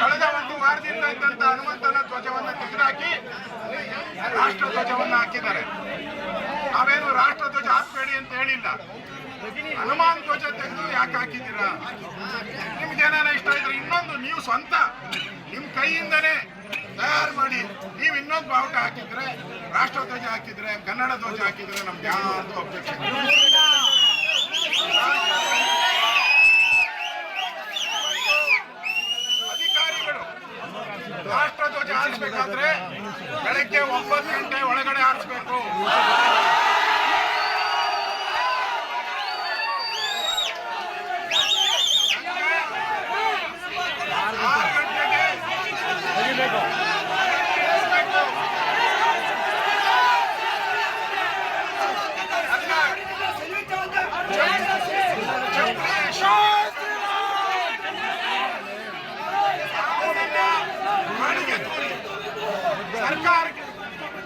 ಕಳೆದ ಒಂದು ವಾರದಿಂದ ಇದ್ದಂತ ಹನುಮಂತನ ಧ್ವಜವನ್ನು ತೆಗೆದುಹಾಕಿ ರಾಷ್ಟ್ರ ಧ್ವಜವನ್ನು ಹಾಕಿದ್ದಾರೆ. ನಾವೇನು ರಾಷ್ಟ್ರ ಧ್ವಜ ಹಾಕಬೇಡಿ ಅಂತ ಹೇಳಿಲ್ಲ. ಹನುಮಾನ್ ಧ್ವಜ ತೆಗೆದು ಯಾಕೆ ಹಾಕಿದ್ದೀರಾ? ನಿಮ್ಗೆ ಏನಾರ ಇಷ್ಟ ಇದ್ರೆ ಇನ್ನೊಂದು ನೀವು ಸ್ವಂತ ನಿಮ್ಮ ಕೈಯಿಂದಲೇ ತಯಾರು ಮಾಡಿ. ನೀವು ಇನ್ನೊಂದು ಬಾವುಟ ಹಾಕಿದ್ರೆ ರಾಷ್ಟ್ರ ಧ್ವಜ ಹಾಕಿದ್ರೆ ಕನ್ನಡ ಧ್ವಜ ಹಾಕಿದ್ರೆ ನಮ್ಗೆ ಯಾವುದು ಅಬ್ಜೆಕ್ಷನ್ ರಾಷ್ಟ್ರ ಧ್ವಜ ಹಾರಿಸ್ಬೇಕಾದ್ರೆ ಬೆಳಗ್ಗೆ ಒಂಬತ್ತು ಗಂಟೆ ಒಳಗಡೆ ಹಾರಿಸ್ಬೇಕು.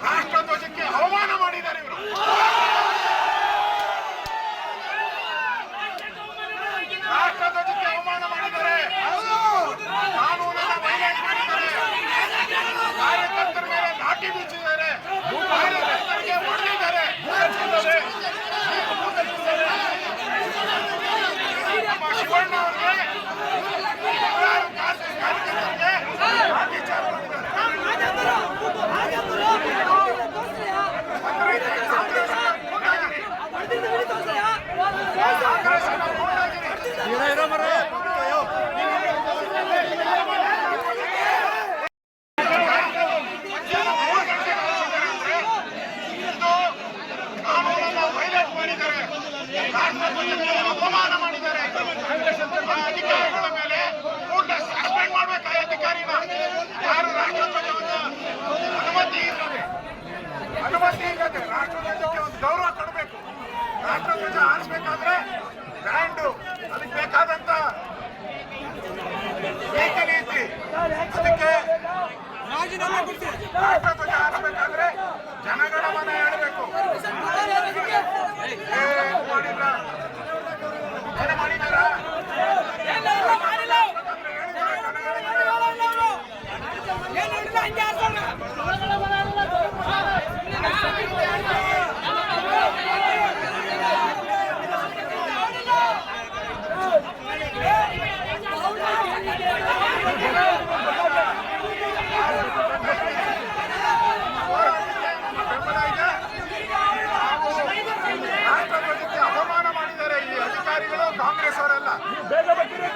ರಾಷ್ಟ್ರ ಧ್ವಜಕ್ಕೆ ಅವಮಾನ ಮಾಡಿದ್ದಾರೆ ಇವರು. ಅಪಮಾನ ಮಾಡಿದ್ದಾರೆ. ಆ ಅಧಿಕಾರಿಗಳ ಮೇಲೆ ಪೂರ್ಣ ಸಸ್ಪೆಂಡ್ ಮಾಡ್ಬೇಕು ಆ ಅಧಿಕಾರಿನ ಯಾರು ರಾಷ್ಟ್ರಧ್ವಜವನ್ನ ಅನುಮತಿ ಇಲ್ಲದೆ ಅನುಮತಿ ಇಲ್ಲದೆ ರಾಷ್ಟ್ರಧ್ವಜಕ್ಕೆ ಒಂದು ಗೌರವ ಕೊಡಬೇಕು. ರಾಷ್ಟ್ರಧ್ವಜ ಹಾರಿಸ್ಬೇಕಾದ್ರೆ ಬ್ಯಾಂಡು ಅದಕ್ಕೆ ಬೇಕಾದಂತ ನೀತಿ ಅದಕ್ಕೆ ರಾಜೀನಾಮೆ ಹಾರಿಸ್ಬೇಕಾದ್ರೆ